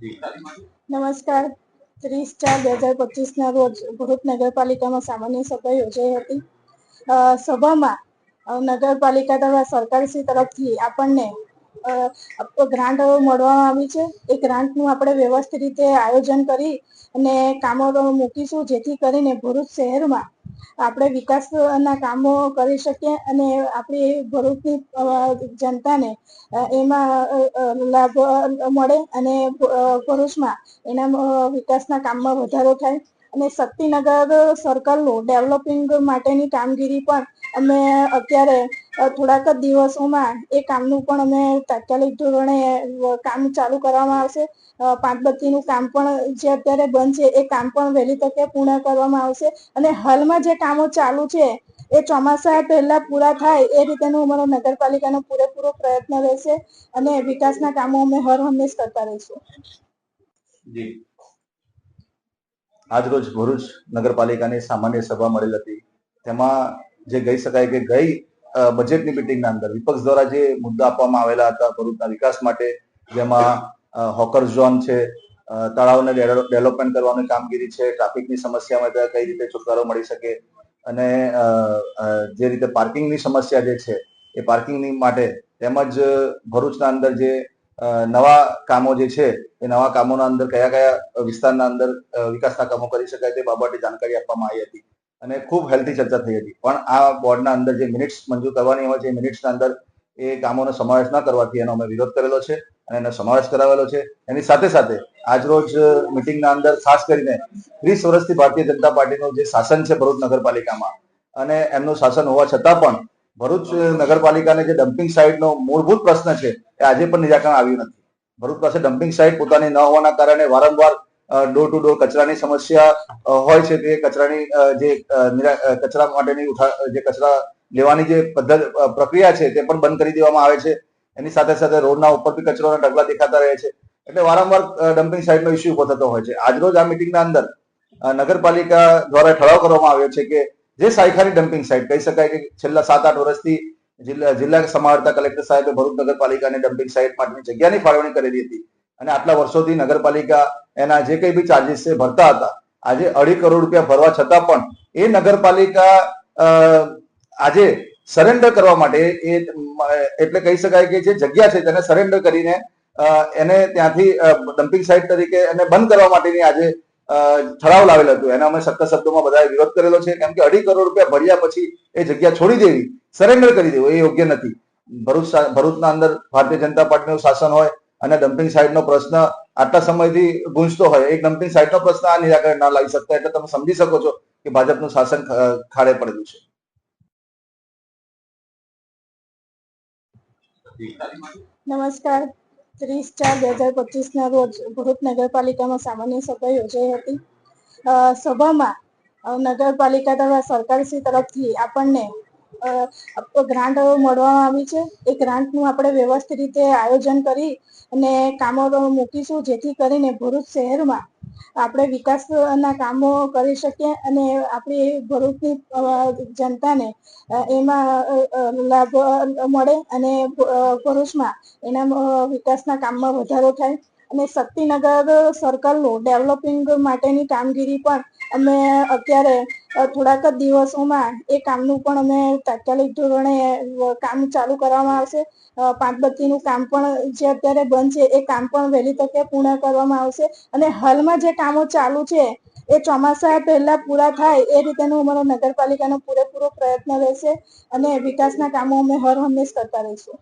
નમસ્કાર. ત્રીસ ચાર બે હજાર પચીસના રોજ ભરૂચ નગરપાલિકામાં સામાન્ય સભા યોજાઈ હતી. સભામાં નગરપાલિકા દ્વારા સરકારશ્રી તરફથી આપણને ગ્રાન્ટ મળવામાં આવી છે. એ ગ્રાન્ટનું આપણે વ્યવસ્થિત રીતે આયોજન કરી અને કામો મૂકીશું, જેથી કરીને ભરૂચ શહેરમાં આપણે વિકાસના કામો કરી શકીએ અને આપણી ભરૂચની જનતાને એમાં લાભ મળે અને ભરૂચમાં એના વિકાસના કામમાં વધારો થાય. અને શક્તિનગર સર્કલનું ડેવલપિંગ માટેની કામગીરી પણ અમે અત્યારે થોડાક જ દિવસોમાં એ કામનું પણ અમે તાત્કાલિક ધોરણે કામ ચાલુ કરવામાં આવશે. અ, પાંચબત્તીનું કામ પણ જે અત્યારે બંધ છે એ કામ પણ વહેલી તકે પૂર્ણ કરવામાં આવશે. અને હાલમાં જે કામો ચાલુ છે એ ચોમાસા પહેલા પૂરા થાય એ રીતેનું અમારો નગરપાલિકાનો પૂરેપૂરો પ્રયત્ન રહેશે અને વિકાસના કામો અમે હર હંમેશ કરતા રહીશું. આજરોજ ભરૂચ નગરપાલિકાની સામાન્ય સભા મળેલ હતી. તેમાં જે ગઈ શકાય કે ગઈ બજેટની મિટિંગના અંદર. વિપક્ષ દ્વારા જે મુદ્દા આપવામાં આવેલા હતા ભરૂચના વિકાસ માટે, જેમાં હોકર ઝોન છે તળાવને ડેવલપ- ડેવલપમેન્ટ કરવાની કામગીરી છે ટ્રાફિકની સમસ્યામાં કઈ રીતે છુટકારો મળી શકે અને જે રીતે પાર્કિંગની સમસ્યા જે છે, એ પાર્કિંગની માટે તેમજ ભરૂચના અંદર જે નવા કામો જે છે, એ નવા કામોના અંદર કયા કયા વિસ્તારના અંદર વિકાસના કામો કરી શકાય તે બાબતે જાણકારી આપવામાં આવી હતી. અને ખૂબ હેલ્ધી ચર્ચા થઈ હતી. પણ આ બોર્ડના અંદર જે મિનિટ્સ મંજૂર કરવાની હોય છે, એ મિનિટ્સના અંદર એ કામોનો સમાવેશ ન કરવાથી એનો અમે વિરોધ કરેલો છે અને એનો સમાવેશ કરાવેલો છે. એની સાથે સાથે આજરોજ મિટિંગના અંદર ખાસ કરીને ત્રીસ વર્ષથી ભારતીય જનતા પાર્ટીનું જે શાસન છે ભરૂચ નગરપાલિકામાં અને એમનું શાસન હોવા છતાં પણ ભરૂચ નગરપાલિકાને જે ડમ્પિંગ સાઇટનો મૂળભૂત પ્રશ્ન છે એ આજે પણ નિરાકરણ આવ્યું નથી. ભરૂચ પાસે ડમ્પિંગ સાઇટ પોતાની ન હોવાના કારણે વારંવાર ડોર ટુ ડોર કચરાની સમસ્યા હોય છે તે કચરાની જે કચરા માટેની જે કચરા લેવાની જે પદ્ધતિ પ્રક્રિયા છે તે પણ બંધ કરી દેવામાં આવે છે. એની સાથે સાથે રોડના ઉપર બી કચરાના ઢગલા દેખાતા રહે છે. એટલે વારંવાર ડમ્પિંગ સાઇટનો ઇસ્યુ ઊભો થતો હોય છે. આજરોજ આ મિટિંગના અંદર નગરપાલિકા દ્વારા ઠરાવ કરવામાં આવ્યો છે કે જે સાયખાની ડમ્પિંગ સાઇટ કહી શકાય કે છેલ્લા સાત આઠ વર્ષથી જિલ્લા જિલ્લા સમાહર્તા કલેક્ટર સાહેબે ભરૂચ નગરપાલિકાની ડમ્પિંગ સાઇટ માટેની જગ્યાની ફાળવણી કરેલી હતી. અને આટલા વર્ષોથી નગરપાલિકા એના જે કંઈ બી ચાર્જિસ છે ભરતા હતા. આજે અઢી કરોડ રૂપિયા ભરવા છતાં પણ એ નગરપાલિકા આજે સરેન્ડર કરવા માટે એ, એટલે કહી શકાય કે જે જગ્યા છે તેને સરેન્ડર કરીને એને ત્યાંથી ડમ્પિંગ સાઇટ તરીકે એને બંધ કરવા માટેની આજે ઠરાવ લાવેલ હતું. એને અમે સખ્ત શબ્દોમાં બધાએ વિરોધ કરેલો છે. કેમ કે અઢી કરોડ રૂપિયા ભર્યા પછી એ જગ્યા છોડી દેવી સરેન્ડર કરી દેવું એ યોગ્ય નથી. ભરૂચ, ભરૂચના અંદર ભારતીય જનતા પાર્ટીનું શાસન હોય અને ડમ્પિંગ સાઇટનો પ્રશ્ન આટલા સમયથી ગુંજતો હોય એક ડમ્પિંગ સાઇટનો પ્રશ્ન આ નિરાકરણ ના લાવી શકતા, એટલે તમે સમજી શકો છો કે ભાજપનું શાસન ખાડે પડેલું છે. નમસ્કાર. ત્રીસ ચાર બે હજાર પચીસના રોજ ભરૂચ નગરપાલિકામાં સામાન્ય સભા યોજાઈ હતી. સભામાં નગરપાલિકા દ્વારા સરકારશ્રી તરફથી આપણને ગ્રાન્ટ મળવામાં આવી છે. એ ગ્રાન્ટનું આપણે વ્યવસ્થિત રીતે આયોજન કરી અને કામો મૂકીશું, જેથી કરીને ભરૂચ શહેરમાં આપણે વિકાસના કામો કરી શકીએ અને આપણી ભરૂચની જનતાને એમાં લાભ મળે અને ભરૂચમાં એના વિકાસના કામમાં વધારો થાય. અને શક્તિનગર સર્કલનું ડેવલપિંગ માટેની કામગીરી પણ અમે અત્યારે થોડાક જ દિવસોમાં એ કામનું પણ અમે તાત્કાલિક ધોરણે કામ ચાલુ કરવામાં આવશે. પાંચ પાંચબત્તીનું કામ પણ જે અત્યારે બંધ છે, એ કામ પણ વહેલી તકે પૂર્ણ કરવામાં આવશે. અને હાલમાં જે કામો ચાલુ છે, એ ચોમાસા પહેલા પૂરા થાય, એ રીતેનું અમારો નગરપાલિકાનો પૂરેપૂરો પ્રયત્ન રહેશે અને વિકાસના કામો અમે હર હંમેશ કરતા રહીશું.